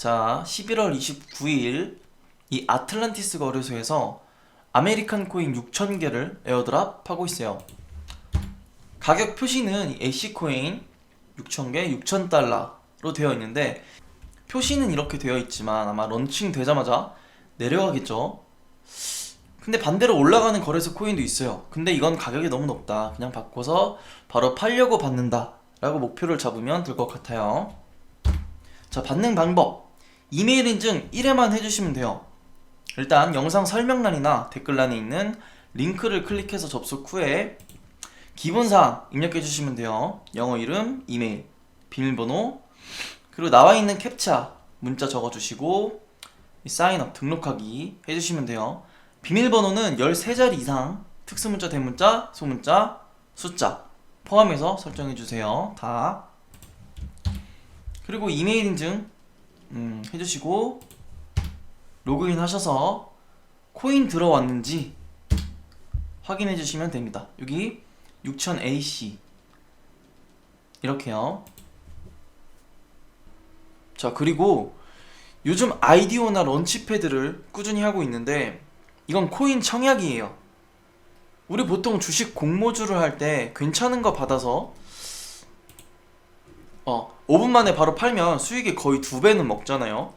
자, 11월 29일 이 아틀란티스 거래소에서 아메리칸 코인 6,000개를 에어드랍 하고 있어요. 가격 표시는 이 AC 코인 6,000개 6,000달러로 되어 있는데 표시는 이렇게 되어 있지만 아마 런칭 되자마자 내려가겠죠. 근데 반대로 올라가는 거래소 코인도 있어요. 근데 이건 가격이 너무 높다. 그냥 바꿔서 바로 팔려고 받는다. 라고 목표를 잡으면 될 것 같아요. 자, 받는 방법. 이메일 인증 1회만 해주시면 돼요. 일단 영상 설명란이나 댓글란에 있는 링크를 클릭해서 접속 후에 기본사항 입력해 주시면 돼요. 영어 이름, 이메일, 비밀번호, 그리고 나와 있는 캡차 문자 적어 주시고 사인업 등록하기 해 주시면 돼요. 비밀번호는 13자리 이상 특수문자, 대문자, 소문자, 숫자 포함해서 설정해 주세요. 다. 그리고 이메일 인증 음, 해주시고 로그인 하셔서 코인 들어왔는지 확인해 주시면 됩니다. 여기 6000AC 이렇게요. 자 그리고 요즘 아이디오나 런치패드를 꾸준히 하고 있는데 이건 코인 청약이에요. 우리 보통 주식 공모주를 할 때 괜찮은 거 받아서 어 5분 만에 바로 팔면 수익이 거의 두 배는 먹잖아요.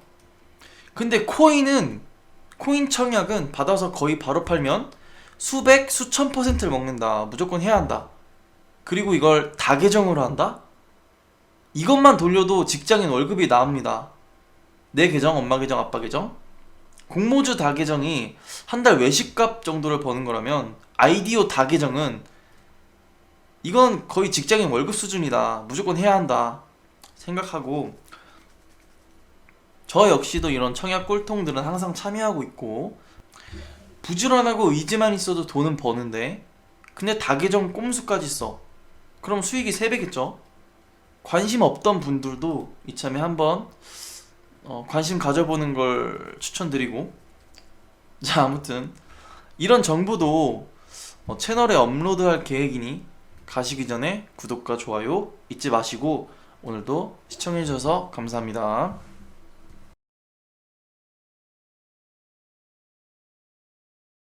근데 코인은 코인 청약은 받아서 거의 바로 팔면 수백 수천 퍼센트를 먹는다. 무조건 해야 한다. 그리고 이걸 다 계정으로 한다? 이것만 돌려도 직장인 월급이 나옵니다. 내 계정, 엄마 계정, 아빠 계정. 공모주 다 계정이 한 달 외식값 정도를 버는 거라면 아이디오 다 계정은 이건 거의 직장인 월급 수준이다. 무조건 해야 한다. 생각하고 저 역시도 이런 청약 꼴통들은 항상 참여하고 있고 부지런하고 의지만 있어도 돈은 버는데 근데 다 계정 꼼수까지 써. 그럼 수익이 3배겠죠? 관심 없던 분들도 이참에 한번 어, 관심 가져보는 걸 추천드리고 자 아무튼 이런 정보도 어, 채널에 업로드할 계획이니 가시기 전에 구독과 좋아요 잊지 마시고 오늘도 시청해주셔서 감사합니다.